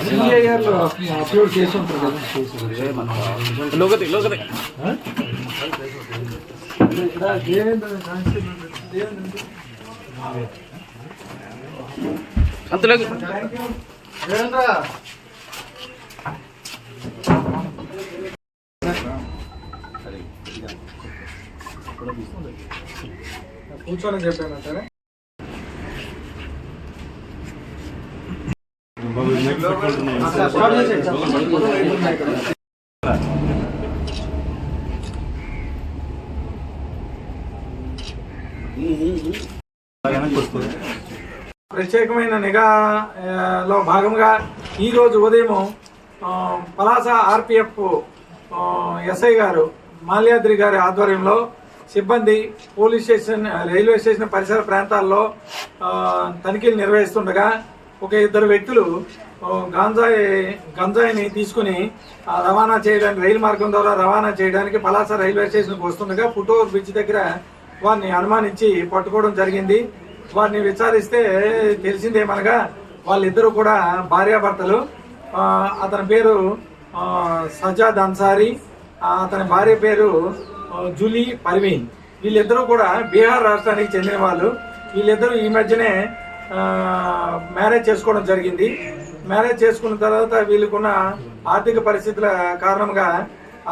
సిఐఆర్లో upload చేసి ఉంటారు కదా. లోకతి లోకతి కూర్చొని చెప్పాను సరే? ప్రత్యేకమైన నిఘా లో భాగంగా ఈరోజు ఉదయం పలాస ఆర్పిఎఫ్ ఎస్ఐ గారు మాల్యాద్రి గారి ఆధ్వర్యంలో సిబ్బంది పోలీస్ స్టేషన్ రైల్వే స్టేషన్ పరిసర ప్రాంతాల్లో తనిఖీలు నిర్వహిస్తుండగా ఒక ఇద్దరు వ్యక్తులు ఆ, గాంజాయి గంజాయిని తీసుకుని రవాణా చేయడానికి రైలు మార్గం ద్వారా రవాణా చేయడానికి పలాస రైల్వే స్టేషన్కి వస్తుండగా పుటూరు బ్రిడ్జ్ దగ్గర వారిని అనుమానించి పట్టుకోవడం జరిగింది. వారిని విచారిస్తే తెలిసిందేమనగా వాళ్ళిద్దరూ కూడా భార్యాభర్తలు. అతని పేరు సజాద్ అన్సారీ అతని భార్య పేరు జులీ జూలీ పర్వీన్ వీళ్ళిద్దరూ కూడా బీహార్ రాష్ట్రానికి చెందిన వాళ్ళు. వీళ్ళిద్దరూ ఈ మధ్యనే మ్యారేజ్ చేసుకోవడం జరిగింది. మ్యారేజ్ చేసుకున్న తర్వాత వీళ్ళకున్న ఆర్థిక పరిస్థితుల కారణంగా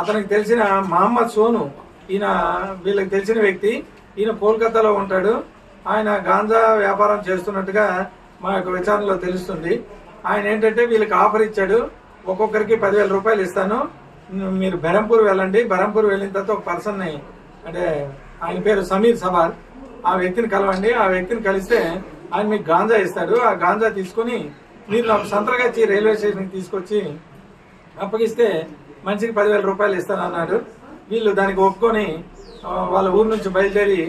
అతనికి తెలిసిన మహమ్మద్ సోను ఈయన వీళ్ళకి తెలిసిన వ్యక్తి ఈయన కోల్కతాలో ఉంటాడు. ఆయన గాంజా వ్యాపారం చేస్తున్నట్టుగా మా యొక్క విచారణలో తెలుస్తుంది. ఆయన ఏంటంటే వీళ్ళకి ఆఫర్ ఇచ్చాడు. ఒక్కొక్కరికి పదివేల రూపాయలు ఇస్తాను. మీరు బెరంపూర్ వెళ్ళండి. బెరంపూర్ వెళ్ళిన తర్వాత ఒక పర్సన్ని అంటే ఆయన పేరు సమీర్ సవాల్. ఆ వ్యక్తిని కలవండి. ఆ వ్యక్తిని కలిస్తే ఆయన మీకు గాంజా ఇస్తాడు ఆ గాంజా తీసుకొని మీరు నాకు సంతరగచ్చి రైల్వే స్టేషన్కి తీసుకొచ్చి అప్పగిస్తే మనిషికి పదివేల రూపాయలు ఇస్తానన్నాడు. వీళ్ళు దానికి ఒప్పుకొని వాళ్ళ ఊరు నుంచి బయలుదేరి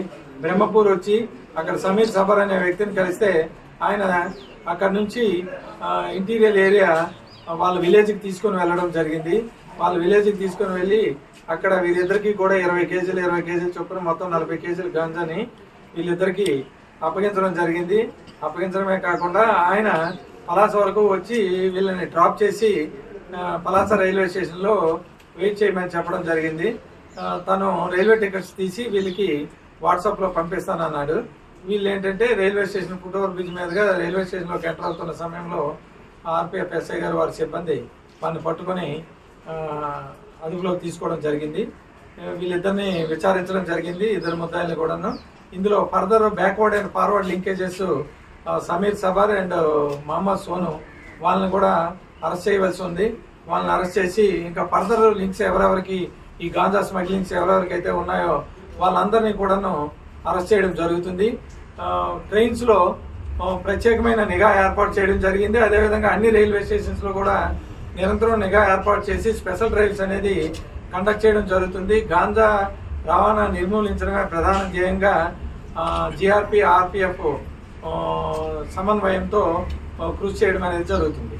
బ్రహ్మపూర్ వచ్చి అక్కడ సమీర్ సఫర్ అనే వ్యక్తిని కలిస్తే ఆయన అక్కడ నుంచి ఇంటీరియల్ ఏరియా వాళ్ళ విలేజ్కి తీసుకొని వెళ్ళడం జరిగింది. వాళ్ళ విలేజ్కి తీసుకొని వెళ్ళి అక్కడ వీరిద్దరికి కూడా ఇరవై కేజీలు ఇరవై కేజీలు చొప్పున మొత్తం నలభై కేజీలు గాంజాని వీళ్ళిద్దరికీ అప్పగించడం జరిగింది. అప్పగించడమే కాకుండా ఆయన పలాస వరకు వచ్చి వీళ్ళని డ్రాప్ చేసి పలాస రైల్వే స్టేషన్లో వెయిట్ చేయమని చెప్పడం జరిగింది. తను రైల్వే టికెట్స్ తీసి వీళ్ళకి వాట్సాప్లో పంపిస్తానన్నాడు. వీళ్ళు ఏంటంటే railway station foot over bridge మీదుగా రైల్వే స్టేషన్లోకి ఎంటర్ అవుతున్న సమయంలో ఆర్పిఎఫ్ ఎస్ఐ గారు వారి సిబ్బంది వారిని పట్టుకొని అదుపులోకి తీసుకోవడం జరిగింది. వీళ్ళిద్దరిని విచారించడం జరిగింది. ఇద్దరు ముద్దాయిల్ని కూడాను ఇందులో further backward and forward linkages Sameer Sabar and Mohammed Sonu వాళ్ళని కూడా అరెస్ట్ చేయవలసి ఉంది. వాళ్ళని అరెస్ట్ చేసి ఇంకా ఫర్దర్ లింక్స్ ఎవరెవరికి ఈ గాంజా స్మగ్లింగ్స్ ఎవరెవరికి అయితే ఉన్నాయో వాళ్ళందరినీ కూడాను అరెస్ట్ చేయడం జరుగుతుంది. ట్రైన్స్లో ప్రత్యేకమైన నిఘా ఏర్పాటు చేయడం జరిగింది. అదేవిధంగా అన్ని రైల్వే స్టేషన్స్లో కూడా నిరంతరం నిఘా ఏర్పాటు చేసి స్పెషల్ డ్రైవ్స్ అనేది కండక్ట్ చేయడం జరుగుతుంది. గాంజా రవాణా నిర్మూలించడమే ప్రధాన ధ్యేయంగా జిఆర్పి ఆర్పిఎఫ్ సమన్వయంతో కృషి చేయడం అనేది జరుగుతుంది.